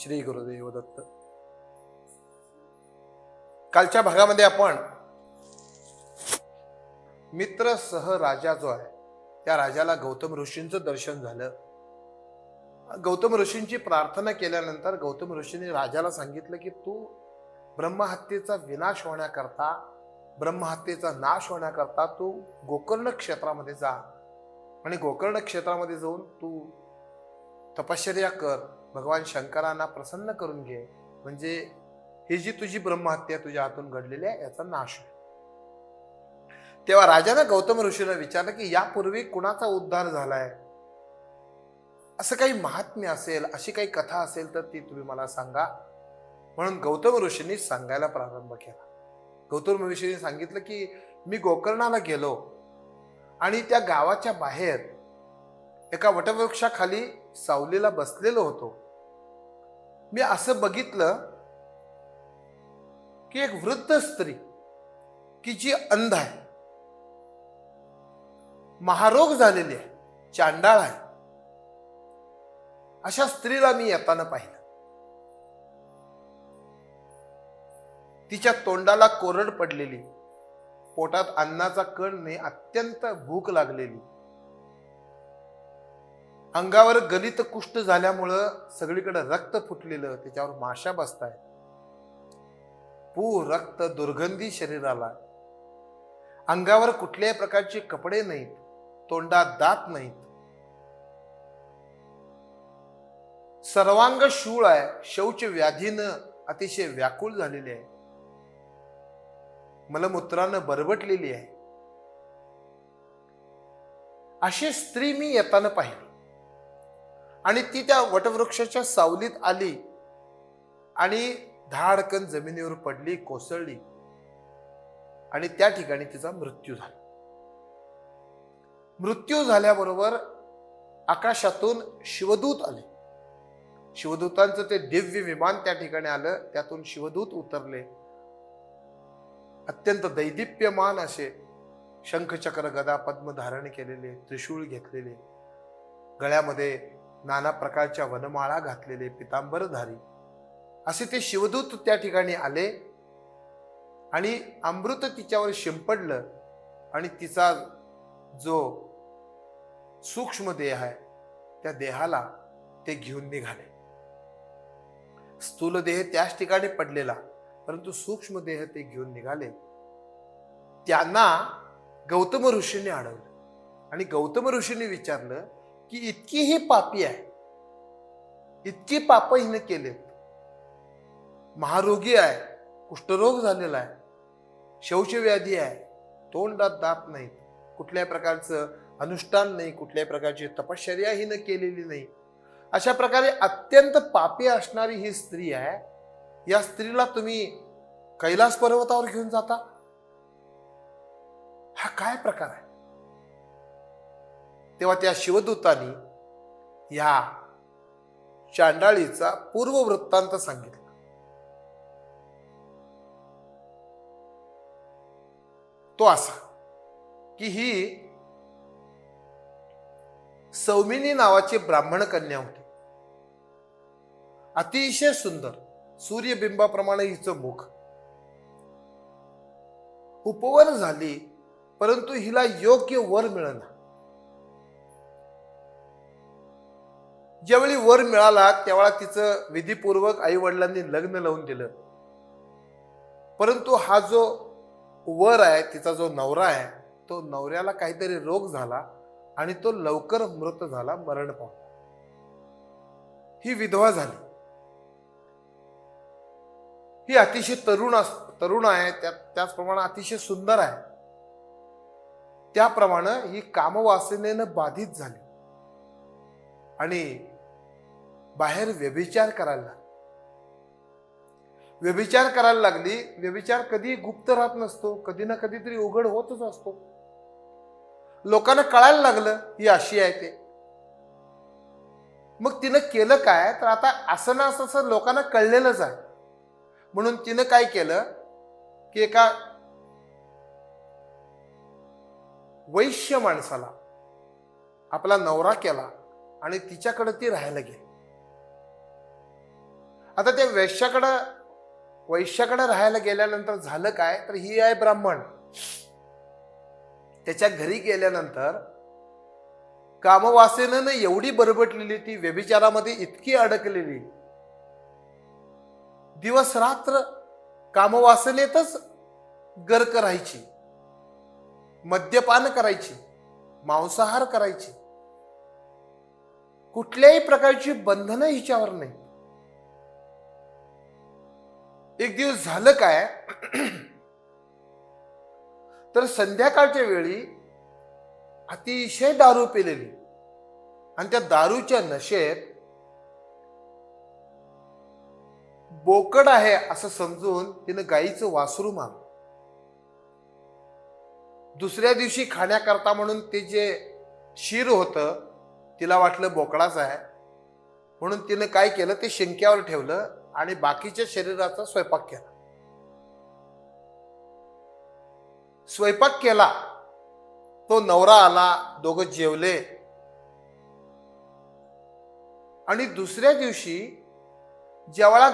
श्री गुरुदेव दत्त कालच्या भागामध्ये आपण मित्र सह राजा जो आहे त्या राजाला गौतम ऋषींचं दर्शन झालं. गौतम ऋषींची प्रार्थना केल्यानंतर गौतम ऋषींनी राजाला सांगितलं की तू ब्रह्महत्येचा विनाश होण्याकरता ब्रह्महत्येचा नाश होण्याकरता तू गोकर्ण क्षेत्रामध्ये जा. आणि गोकर्ण क्षेत्रामध्ये जाऊन तू तपश्चर्या कर. भगवान शंकरांना प्रसन्न करून घे. म्हणजे ही जी तुझी ब्रह्महत्या तुझ्या हातून घडलेली आहे याचा नाश होईल. तेव्हा राजानं गौतम ऋषीला विचारलं की यापूर्वी कुणाचा उद्धार झालाय? असं काही महात्म्य असेल अशी काही कथा असेल तर ती तुम्ही मला सांगा. म्हणून गौतम ऋषींनी सांगायला प्रारंभ केला. गौतम ऋषींनी सांगितलं की मी गोकर्णाला गेलो आणि त्या गावाच्या बाहेर एका वटवृक्षाखाली सावलीला बसलेलो होतो. मी असं बघितलं की एक वृद्ध स्त्री की जी अंध आहे महारोग झालेली आहे चांडाळ आहे. अशा स्त्रीला मी येताना पाहिलं. तिच्या तोंडाला कोरड पडलेली पोटात अन्नाचा कण नाही अत्यंत भूक लागलेली. अंगावर गलित कुष्ठ झाल्यामुळं सगळीकडे रक्त फुटलेलं त्याच्यावर माशा बसताय पू रक्त दुर्गंधी शरीराला. अंगावर कुठल्याही प्रकारचे कपडे नाहीत तोंडात दात नाहीत. सर्वांग शूळ आहे शौच व्याधीनं अतिशय व्याकुळ झालेली आहे. मलमूत्रानं बरबटलेली आहे. अशी स्त्री मी येताना पाहिली. आणि ती त्या वटवृक्षाच्या सावलीत आली. आणि धाडकन जमिनीवर पडली कोसळली. आणि त्या ठिकाणी तिचा मृत्यू झाला. मृत्यू झाल्याबरोबर आकाशातून शिवदूत आले. शिवदूतांचं ते दिव्य विमान त्या ठिकाणी आलं त्यातून शिवदूत उतरले. अत्यंत दैदिप्यमान असे शंखचक्र गदा पद्म धारण केलेले त्रिशूळ घेतलेले. गळ्यामध्ये नाना प्रकारच्या वनमाळा घातलेले पितांबरधारी. असे ते शिवदूत त्या ठिकाणी आले आणि अमृत तिच्यावर शिंपडलं आणि तिचा जो सूक्ष्म देह आहे त्या देहाला ते घेऊन निघाले. स्थूल देह त्याच ठिकाणी पडलेला परंतु सूक्ष्म देह ते घेऊन निघाले. त्यांना गौतम ऋषीने अडवलं आणि गौतम ऋषीने विचारलं की इतकी ही पापी आहे. इतकी पाप हिने केलेत. महारोगी आहे कुष्ठरोग झालेला आहे शौचव्याधी आहे तोंडात दात नाहीत कुठल्या प्रकारचं अनुष्ठान नाही कुठल्याही प्रकारची तपश्चर्या हिनं केलेली नाही. अशा प्रकारे अत्यंत पापी असणारी ही स्त्री आहे. या स्त्रीला तुम्ही कैलास पर्वतावर घेऊन जाता. हा काय प्रकार आहे? तेव्हा त्या शिवदूतानी ह्या चांडाळीचा पूर्व वृत्तांत सांगितला. तो असा की ही सौमिनी नावाची ब्राह्मण कन्या होती. अतिशय सुंदर सूर्यबिंबाप्रमाणे हिचं मुख. उपवर झाली परंतु हिला योग्य वर मिळणार ज्यावेळी वर मिळाला त्यावेळा तिचं विधीपूर्वक आई वडिलांनी लग्न लावून दिलं. परंतु हा जो वर आहे तिचा जो नवरा आहे तो नवऱ्याला काहीतरी रोग झाला आणि तो लवकर मृत झाला मरण पावला. ही विधवा झाली. ही अतिशय तरुण अस तरुण आहे त्या त्याचप्रमाणे अतिशय सुंदर आहे. त्याप्रमाणे ही कामवासनेनं बाधित झाली. आणि बाहेर व्यभिचार करायला लागली. व्यभिचार करायला लागली व्यभिचार कधी गुप्त राहत नसतो कधी ना कधीतरी उघड होतच असतो. लोकांना कळायला लागलं ही अशी आहे ते. मग तिनं केलं काय? तर आता असं ना असं असं लोकांना कळलेलंच आहे. म्हणून तिनं काय केलं? की एका वैश्य माणसाला आपला नवरा केला आणि तिच्याकडे ती राहायला गेली. आता ते वैश्याकडं वैश्याकडं राहायला गेल्यानंतर झालं काय? तर ही आहे ब्राह्मण. त्याच्या घरी गेल्यानंतर कामवासेनं एवढी बरबटलेली ती व्यभिचारामध्ये इतकी अडकलेली. दिवस रात्र कामवासनेतच गर्क राहायची. मद्यपान करायची. मांसाहार करायची. कुठल्याही प्रकारची बंधनं हिच्यावर नाही. एक दिवस झालं काय? तर संध्याकाळच्या वेळी अतिशय दारू पिलेली. आणि त्या दारूच्या नशेत बोकड आहे असं समजून तिनं गाईचं वासरू मार दुसऱ्या दिवशी खाण्याकरता म्हणून ते जे शिर होतं तिला वाटलं बोकडाच आहे. म्हणून तिनं काय केलं ते शिंक्यावर ठेवलं. आणि बाकीच्या शरीराचा स्वयंपाक केला. स्वयंपाक केला. तो नवरा आला दोघं जेवले. आणि दुसऱ्या दिवशी जेवळा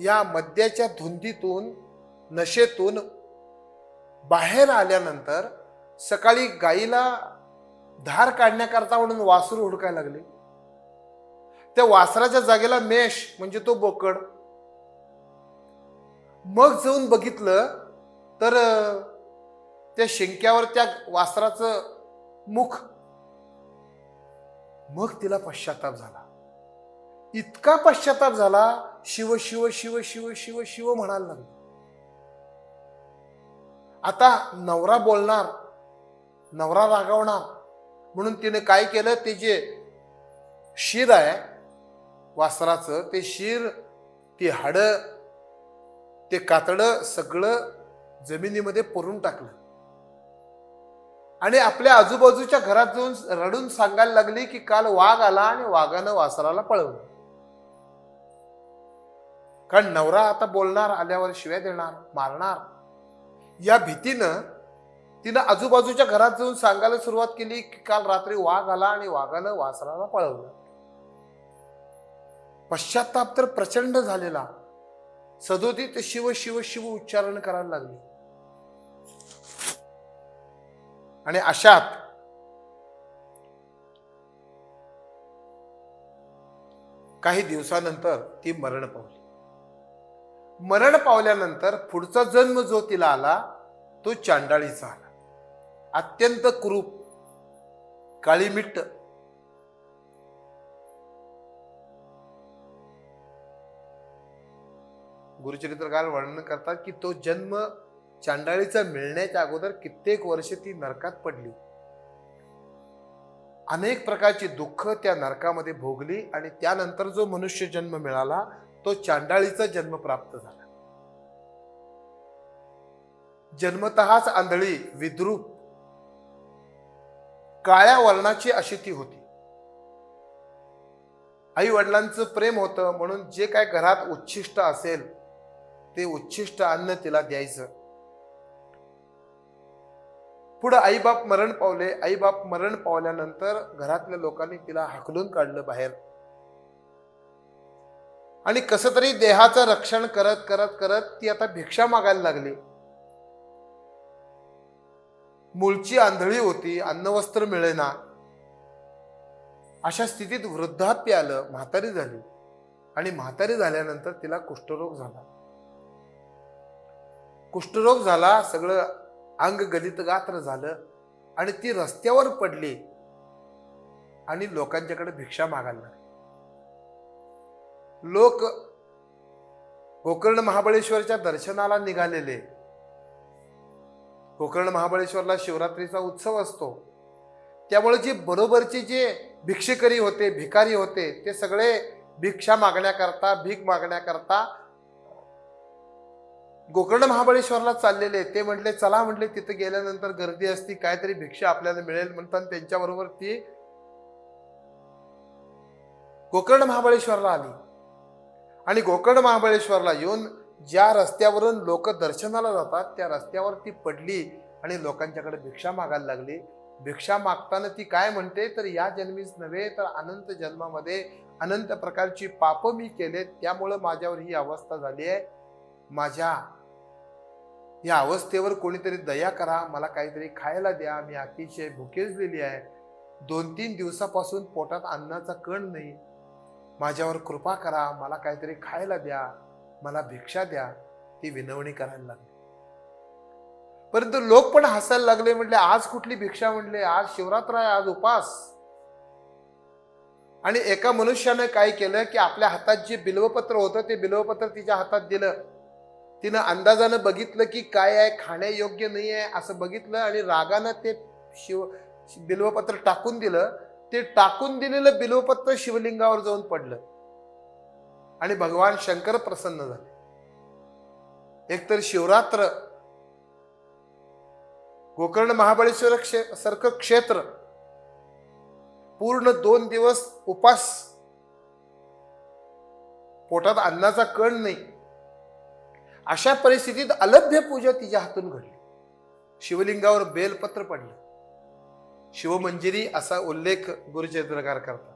या मद्याच्या धुंदीतून नशेतून बाहेर आल्यानंतर सकाळी गाईला धार काढण्याकरता म्हणून वासरू हुडकायला लागले. त्या वासराच्या जागेला मेष म्हणजे तो बोकड. मग जाऊन बघितलं तर त्या शिंक्यावर त्या वासराचं मुख. मग तिला पश्चाताप झाला. इतका पश्चाताप झाला शिव शिव शिव शिव शिव शिव म्हणायला लागला. आता नवरा बोलणार नवरा रागावणार म्हणून तिने काय केलं ते जे शिर आहे वासराचं ते शिर ती हाडं ते कातडं सगळं जमिनीमध्ये पुरून टाकलं. आणि आपल्या आजूबाजूच्या घरात जाऊन रडून सांगायला लागली की काल वाघ आला आणि वाघानं वासराला पळवलं. कारण नवरा आता बोलणार आल्यावर शिव्या देणार मारणार. या भीतीनं तिनं आजूबाजूच्या घरात जाऊन सांगायला सुरुवात केली की काल रात्री वाघ आला आणि वाघानं वासराला पळवलं. पश्चाताप तर प्रचंड झालेला. सदोदित शिव शिव शिव उच्चारण करायला लागली. आणि अशात काही दिवसानंतर ती मरण पावली. मरण पावल्यानंतर पुढचा जन्म जो तिला आला तो चांडाळीचा आला. अत्यंत क्रूप काळीमिट्ट गुरुचरित्रकार वर्णन करतात की तो जन्म चांडाळीचा मिळण्याच्या अगोदर कित्येक वर्ष ती नरकात पडली. अनेक प्रकारची दुःख त्या नरकामध्ये भोगली आणि त्यानंतर जो मनुष्य जन्म मिळाला तो चांडाळीचा जन्म प्राप्त झाला. जन्मतःच आंधळी विद्रूप काळ्या वर्णाची अशी ती होती. आई वडिलांचं प्रेम होतं म्हणून जे काय घरात उच्छिष्ट असेल ते उच्छिष्ट अन्न तिला द्यायचं. पुढं आईबाप मरण पावले. आईबाप मरण पावल्यानंतर घरातल्या लोकांनी तिला हाकलून काढलं बाहेर. आणि कसं तरी देहाचं रक्षण करत करत करत ती आता भिक्षा मागायला लागली. मूळची आंधळी होती अन्नवस्त्र मिळेना. अशा स्थितीत वृद्धाप्य आलं म्हातारी झाली. आणि म्हातारी झाल्यानंतर तिला कुष्ठरोग झाला. कुष्ठरोग झाला सगळं अंग गलित गात्र झालं आणि ती रस्त्यावर पडली आणि लोकांच्याकडे भिक्षा मागायला लागली. लोक गोकर्ण महाबळेश्वरच्या दर्शनाला निघालेले. गोकर्ण महाबळेश्वरला शिवरात्रीचा उत्सव असतो. त्यामुळे जे बरोबरचे जे भिक्षेकरी होते भिकारी होते ते सगळे भिक्षा मागण्याकरता भीक मागण्याकरता गोकर्ण महाबळेश्वरला चाललेले ते म्हटले चला म्हटले तिथे गेल्यानंतर गर्दी असती काहीतरी भिक्षा आपल्याला मिळेल म्हणतात त्यांच्याबरोबर ती गोकर्ण महाबळेश्वरला आली. आणि गोकर्ण महाबळेश्वरला येऊन ज्या रस्त्यावरून लोक दर्शनाला जातात त्या रस्त्यावर ती पडली आणि लोकांच्याकडे भिक्षा मागायला लागली. भिक्षा मागताना ती काय म्हणते तर या जन्मीच नव्हे तर अनंत जन्मामध्ये अनंत प्रकारची पापं मी केले त्यामुळं माझ्यावर ही अवस्था झाली आहे. माझ्या या अवस्थेवर कोणीतरी दया करा मला काहीतरी खायला द्या. मी अतिशय भुकेजलेली आहे. दोन तीन दिवसापासून पोटात अन्नाचा कण नाही. माझ्यावर कृपा करा मला काहीतरी खायला द्या मला भिक्षा द्या. ती विनवणी करायला लागली. परंतु लोक पण हसायला लागले म्हटले आज कुठली भिक्षा? म्हटले आज शिवरात्र आहे आज उपास. आणि एका मनुष्यानं काय केलं की आपल्या हातात जे बिल्वपत्र होतं ते बिल्वपत्र तिच्या हातात दिलं. तिनं अंदाजानं बघितलं की काय आहे खाण्यायोग्य नाही आहे असं बघितलं आणि रागानं ते शिव बिल्वपत्र टाकून दिलं. ते टाकून दिलेलं बिल्वपत्र शिवलिंगावर जाऊन पडलं. आणि भगवान शंकर प्रसन्न झाले. एकतर शिवरात्र गोकर्ण महाबळेश्वर क्षे सारखं क्षेत्र पूर्ण दोन दिवस उपास पोटात अन्नाचा कण नाही. अशा परिस्थितीत अलभ्य पूजा तिच्या हातून घडली. शिवलिंगावर बेलपत्र पडलं. शिवमंजिरी असा उल्लेख गुरुचरित्रकार करतात.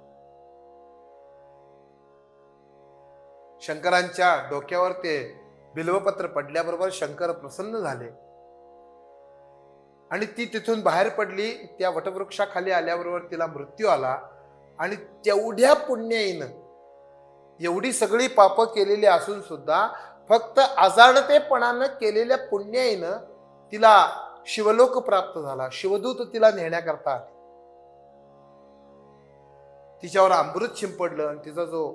शंकरांच्या डोक्यावर ते बिल्वपत्र पडल्याबरोबर शंकर प्रसन्न झाले. आणि ती तिथून बाहेर पडली त्या वटवृक्षाखाली आल्याबरोबर तिला मृत्यू आला आणि तेवढ्या पुण्याईनं एवढी सगळी पापं केलेली असून सुद्धा फक्त अजाणतेपणानं केलेल्या पुण्याईनं तिला शिवलोक प्राप्त झाला. शिवदूत तिला नेण्याकरता आले. तिच्यावर अमृत शिंपडलं आणि तिचा जो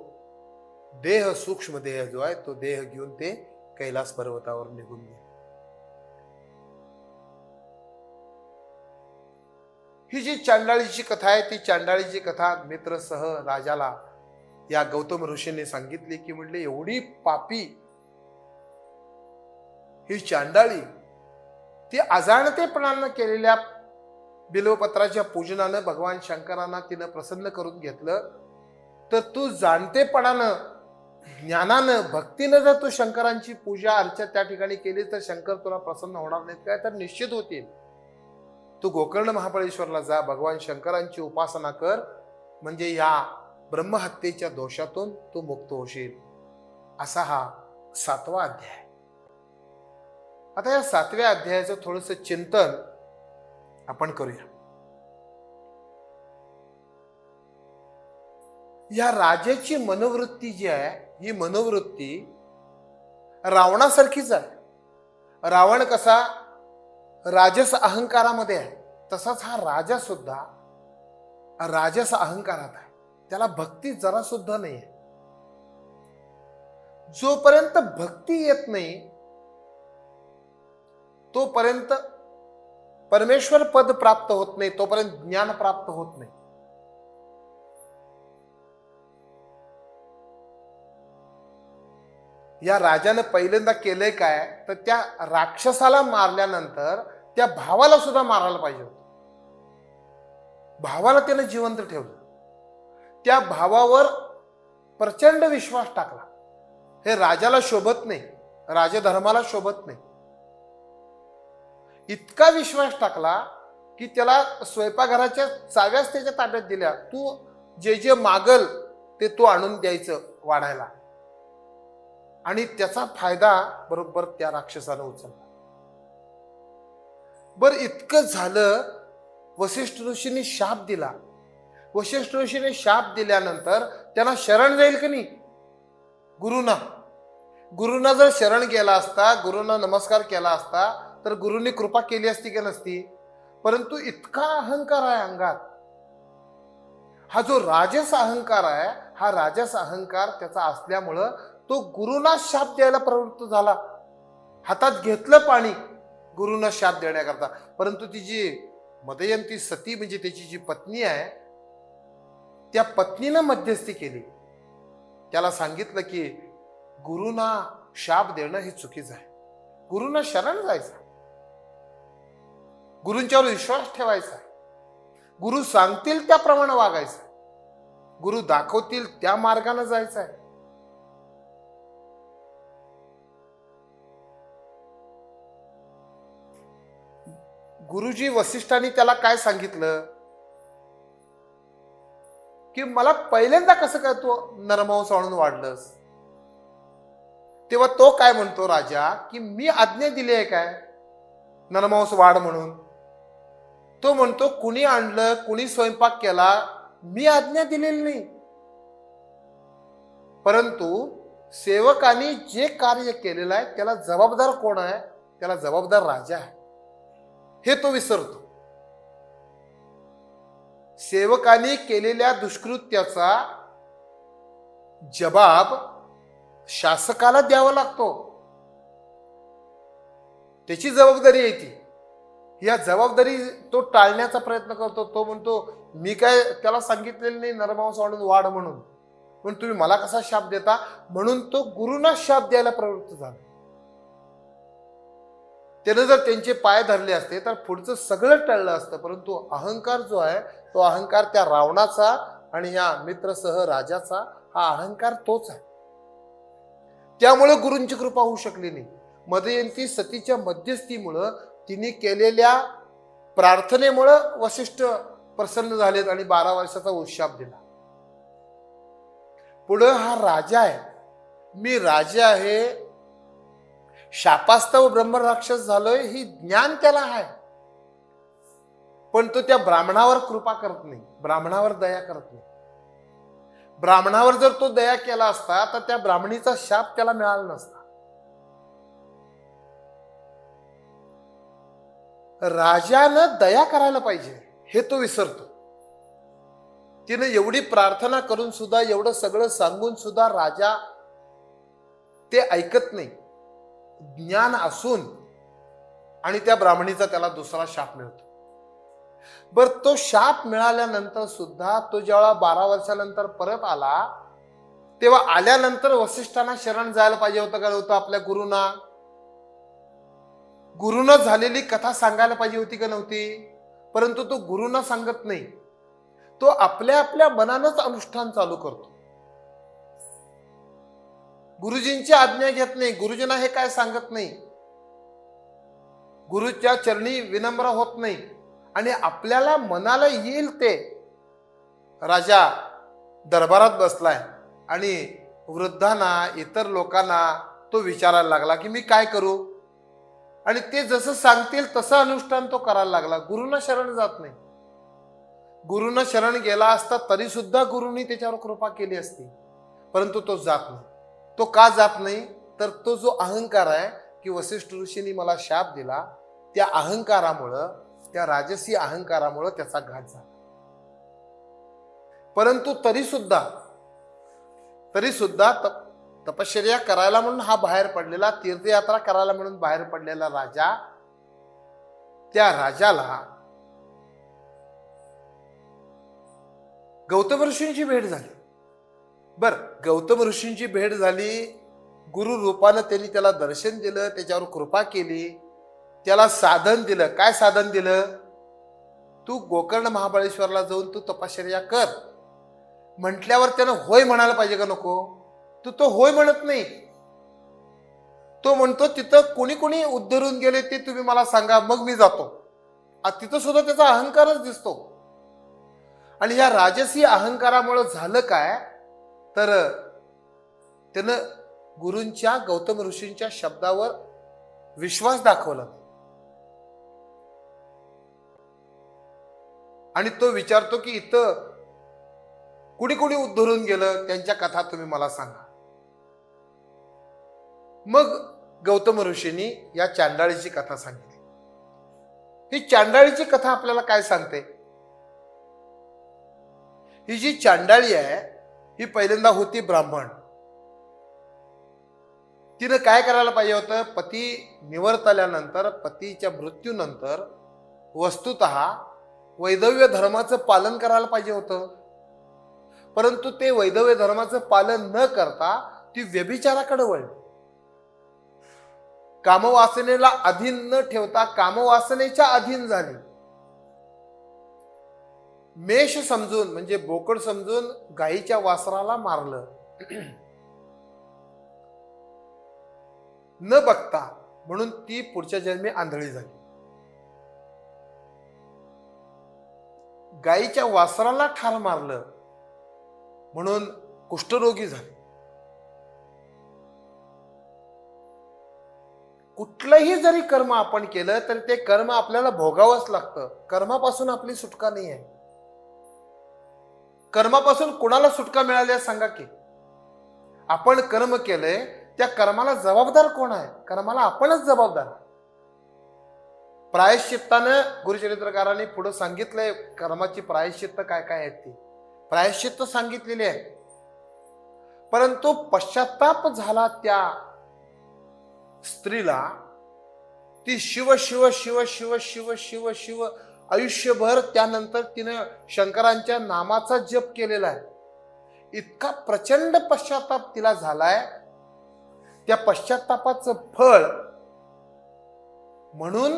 देह सूक्ष्म देह जो आहे तो देह घेऊन ते कैलास पर्वतावर निघून गेले. ही जी चांडाळीची कथा आहे ती चांडाळीची कथा मित्रसह राजाला या गौतम ऋषींनी सांगितली की म्हणले एवढी पापी ही चांडाळी ती अजाणतेपणानं केलेल्या बिल्वपत्राच्या पूजनानं भगवान शंकरांना तिनं प्रसन्न करून घेतलं. तर तू जाणतेपणानं ज्ञानानं भक्तीनं जर तू शंकरांची पूजा अर्चा त्या ठिकाणी केली तर शंकर तुला प्रसन्न होणार नाहीत काय? तर निश्चित होतील. तू गोकर्ण महाबळेश्वरला जा भगवान शंकरांची उपासना कर. म्हणजे या ब्रह्महत्येच्या दोषातून तू मुक्त होशील. असा हा सातवा अध्याय. आता या सातव्या अध्यायाचं थोडस चिंतन आपण करूया. या राजाची मनोवृत्ती जी आहे ही मनोवृत्ती रावणासारखीच आहे. रावण कसा राजस अहंकारामध्ये आहे तसाच हा राजा सुद्धा राजस अहंकारात आहे. त्याला भक्ती जरा सुद्धा नाही आहे जोपर्यंत भक्ती येत नाही तोपर्यंत परमेश्वर पद प्राप्त होत नाही तोपर्यंत ज्ञान प्राप्त होत नाही. या राजानं पहिल्यांदा केलंय काय? तर त्या राक्षसाला मारल्यानंतर त्या भावाला सुद्धा मारायला पाहिजे होत. भावाला त्यानं जिवंत ठेवलं. त्या भावावर प्रचंड विश्वास टाकला. हे राजाला शोभत नाही राजधर्माला शोभत नाही. इतका विश्वास टाकला की त्याला स्वयंपाकघराच्या चाव्याच त्याच्या ताब्यात दिल्या. तू जे जे मागल ते तू आणून द्यायचं वाढायला. आणि त्याचा फायदा बरोबर त्या राक्षसानं उचलला. बर इतकं झालं वसिष्ठ ऋषीने शाप दिला. वशिष्ठ ऋषीने शाप दिल्यानंतर त्यांना शरण जाईल की नाही? गुरुना. गुरुना जर शरण गेला असता गुरुना नमस्कार केला असता तर गुरुनी कृपा केली असती की नसती? परंतु इतका अहंकार आहे अंगात. हा जो राजस अहंकार आहे हा राजस अहंकार त्याचा असल्यामुळं तो गुरुना शाप द्यायला प्रवृत्त झाला. हातात घेतलं पाणी गुरुना शाप देण्याकरता. परंतु ती जी मदयंती सती म्हणजे त्याची जी पत्नी आहे त्या पत्नीनं मध्यस्थी केली. त्याला सांगितलं की गुरुना शाप देणं हे चुकीचं आहे. गुरुना शरण जायचं गुरूंच्यावर विश्वास ठेवायचा गुरु सांगतील त्याप्रमाणे वागायचं गुरु दाखवतील त्या मार्गाने जायचं आहे. गुरुजी वसिष्ठांनी त्याला काय सांगितलं? की मला पहिल्यांदा कसं काय तू नरमांस आणून वाढलंस? तेव्हा तो काय म्हणतो राजा? की मी आज्ञा दिली आहे काय? नरमांस वाढ म्हणून. तो म्हणतो कुणी आणलं कुणी स्वयंपाक केला मी आज्ञा दिलेली नाही. परंतु सेवकांनी जे कार्य केलेलं आहे त्याला जबाबदार कोण आहे? त्याला जबाबदार राजा आहे. हे तो विसरतो. सेवकांनी केलेल्या दुष्कृत्याचा जबाब शासकाला द्यावा लागतो. त्याची जबाबदारी आहे ती. या जबाबदारी तो टाळण्याचा प्रयत्न करतो तो म्हणतो मी काय त्याला सांगितलेलं नाही नरमांस वाढून वाढ म्हणून. पण तुम्ही मला कसा शाप देता? म्हणून तो गुरुना शाप द्यायला प्रवृत्त झाला. त्यानं जर त्यांचे पाय धरले असते तर पुढचं सगळं टळलं असतं. परंतु अहंकार जो आहे तो अहंकार त्या रावणाचा आणि या मित्रसह राजाचा हा अहंकार तोच आहे. त्यामुळे गुरूंची कृपा होऊ शकली नाही. मदयंती सतीच्या मध्यस्थीमुळं तिने केलेल्या प्रार्थनेमुळं वशिष्ठ प्रसन्न झालेत आणि बारा वर्षाचा उत्शाप दिला. पुढं हा राजा आहे. मी राजा आहे. शापास्तव ब्रह्मराक्षस झालोय ही ज्ञान त्याला आहे. पण तो त्या ब्राह्मणावर कृपा करत नाही ब्राह्मणावर दया करत नाही. ब्राह्मणावर जर तो दया केला असता तर त्या ब्राह्मणीचा शाप त्याला मिळाला नसता. राजानं दया करायला पाहिजे हे तो विसरतो. तिनं एवढी प्रार्थना करून सुद्धा एवढं सगळं सांगून सुद्धा राजा ते ऐकत नाही. ज्ञान असून आणि त्या ब्राह्मणीचा त्याला दुसरा शाप मिळतो. बर तो शाप मिळाल्यानंतर सुद्धा तो जेव्हा बारा वर्षानंतर परत आला तेव्हा आल्यानंतर वसिष्ठांना शरण जायला पाहिजे होतं का? होतं आपल्या गुरुना. गुरुनं झालेली कथा सांगायला पाहिजे होती का नव्हती? परंतु तो गुरुना सांगत नाही. तो आपल्या आपल्या मनानंच अनुष्ठान चालू करतो. गुरुजींची आज्ञा घेत नाही. गुरुजींना हे काय सांगत नाही? गुरुच्या चरणी विनम्र होत नाही. आणि आपल्याला मनाला येईल ते. राजा दरबारात बसलाय. आणि वृद्धांना इतर लोकांना तो विचारायला लागला की मी काय करू? आणि ते जसं सांगतील तसं अनुष्ठान तो करायला लागला. गुरुना शरण जात नाही. गुरुना शरण गेला असता तरी सुद्धा गुरुनी त्याच्यावर कृपा केली असती. परंतु तो जात नाही. तो का जात नाही? तर तो जो अहंकार आहे की वसिष्ठ ऋषींनी मला शाप दिला त्या अहंकारामुळं त्या राजसी अहंकारामुळं त्याचा घात झाला. परंतु तरी सुद्धा तरी सुद्धा तप तपश्चर्या करायला म्हणून हा बाहेर पडलेला तीर्थयात्रा करायला म्हणून बाहेर पडलेला राजा त्या राजाला गौतम ऋषींची भेट झाली. बर गौतम ऋषींची भेट झाली गुरु रूपानं त्यांनी त्याला दर्शन दिलं त्याच्यावर कृपा केली त्याला साधन दिलं. काय साधन दिलं? तू गोकर्ण महाबळेश्वरला जाऊन तू तपश्चर्या कर. म्हटल्यावर त्यानं होय म्हणायला पाहिजे का नको? तर तो होय म्हणत नाही. तो म्हणतो तिथं कोणी कोणी उद्धरून गेले ते तुम्ही मला सांगा मग मी जातो. आ, तिथं सुद्धा त्याचा अहंकारच दिसतो. आणि या राजसी अहंकारामुळे झालं काय तर त्यानं गुरूंच्या गौतम ऋषींच्या शब्दावर विश्वास दाखवला. आणि तो विचारतो की इथं कुणी कुणी उद्धरून गेलं? त्यांच्या कथा तुम्ही मला सांगा. मग गौतम ऋषींनी या चांडाळीची कथा सांगितली. ही चांडाळीची कथा आपल्याला काय सांगते? ही जी चांडाळी आहे ही पहिल्यांदा होती ब्राह्मण. तिनं काय करायला पाहिजे होतं? पती निवर्तल्यानंतर पतीच्या मृत्यूनंतर वस्तुत वैधव्य धर्माचं पालन करायला पाहिजे होतं. परंतु ते वैधव्य धर्माचं पालन न करता ती व्यभिचाराकडे वळली. कामवासनेला अधीन न ठेवता कामवासनेच्या अधीन झाली. मेष समजून म्हणजे बोकड समजून गायीच्या वासराला मारलं. न बघता म्हणून ती पुढच्या जन्मी आंधळी झाली. गायीच्या वासराला ठार मारलं म्हणून कुष्ठरोगी झाले. कुठलंही जरी कर्म आपण केलं तर ते कर्म आपल्याला भोगावंच लागतं. कर्मापासून आपली सुटका नाही आहे. कर्मापासून कुणाला सुटका मिळाली आहे सांगा की? आपण कर्म केलंय त्या कर्माला जबाबदार कोण आहे? कर्माला आपणच जबाबदार. प्रायश्चित्तानं गुरुचरित्रकारांनी पुढे सांगितलंय कर्माची प्रायश्चित्त काय काय आहेत ती? प्रायश्चित्त सांगितलेली आहे. परंतु पश्चाताप झाला त्या स्त्रीला ती शिव शिव शिव शिव शिव शिव शिव आयुष्यभर त्यानंतर तिनं शंकरांच्या नामाचा जप केलेला आहे. इतका प्रचंड पश्चाताप तिला झालाय. त्या पश्चातापाचं फळ म्हणून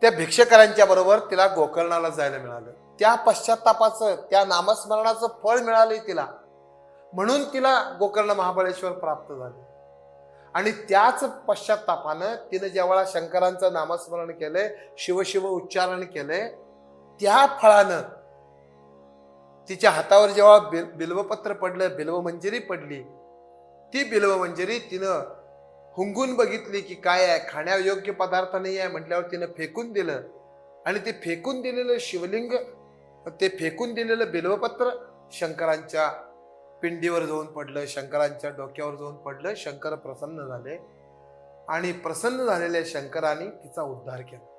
त्या भिक्षकरांच्या बरोबर तिला गोकर्णाला जायला मिळालं. त्या पश्चातापाचं त्या नामस्मरणाचं फळ मिळालंय तिला. म्हणून तिला गोकर्ण महाबळेश्वर प्राप्त झाले. आणि त्याच पश्चातापानं तिनं ज्यावेळा शंकरांचं नामस्मरण केलंय शिवशिव उच्चारण केलंय त्या फळानं तिच्या हातावर जेव्हा बिल बिल्वपत्र पडलं बिल्वमंजिरी पडली ती बिल्वमंजिरी तिनं हुंगून बघितली की काय आहे? खाण्यायोग्य पदार्थ नाही आहे म्हटल्यावर तिनं फेकून दिलं. आणि ते फेकून दिलेलं शिवलिंग ते फेकून दिलेलं बिल्वपत्र शंकरांच्या पिंडीवर जाऊन पडलं शंकरांच्या डोक्यावर जाऊन पडलं शंकर प्रसन्न झाले. आणि प्रसन्न झालेल्या शंकराने तिचा उद्धार केला.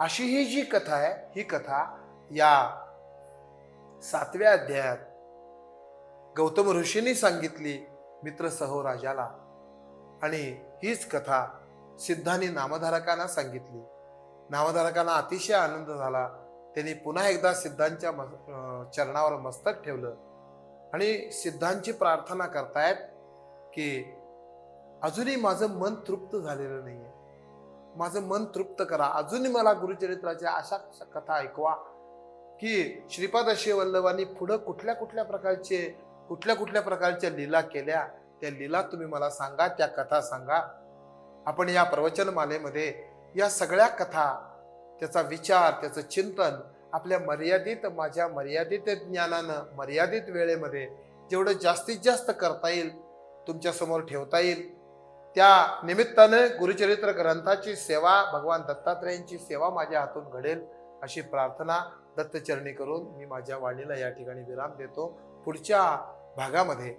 अशी ही जी कथा आहे ही कथा या सातव्या अध्यायात गौतम ऋषींनी सांगितली मित्रसहो राजाला आणि हीच कथा सिद्धांनी नामधारकांना सांगितली. नामधारकांना अतिशय आनंद झाला. त्यांनी पुन्हा एकदा सिद्धांच्या चरणावर मस्तक ठेवलं. आणि सिद्धांची प्रार्थना करतायत की अजूनही माझं मन तृप्त झालेलं नाही आहे माझं मन तृप्त करा. अजूनही मला गुरुचरित्राच्या अशा कथा ऐकवा की श्रीपाद वल्लभांनी पुढं कुठल्या कुठल्या प्रकारचे कुठल्या कुठल्या प्रकारच्या लीला केल्या त्या लीला तुम्ही मला सांगा त्या कथा सांगा. आपण या प्रवचनमालेमध्ये या सगळ्या कथा त्याचा विचार त्याचं चिंतन आपल्या मर्यादित माझ्या मर्यादित ज्ञानानं मर्यादित वेळेमध्ये जेवढं जास्तीत जास्त करता येईल तुमच्यासमोर ठेवता येईल. त्या निमित्तानं गुरुचरित्र ग्रंथाची सेवा भगवान दत्तात्रयांची सेवा माझ्या हातून घडेल अशी प्रार्थना दत्तचरणी करून मी माझ्या वाणीला या ठिकाणी विराम देतो. पुढच्या भागामध्ये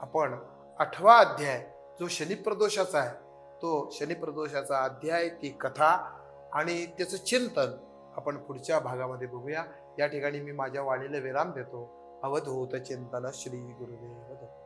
आपण आठवा अध्याय जो शनिप्रदोषाचा आहे तो शनिप्रदोषाचा अध्याय ती कथा आणि त्याचं चिंतन आपण पुढच्या भागामध्ये बघूया. या ठिकाणी मी माझ्या वाणीला विराम देतो. अवध होत चिंतन श्री गुरुदेव.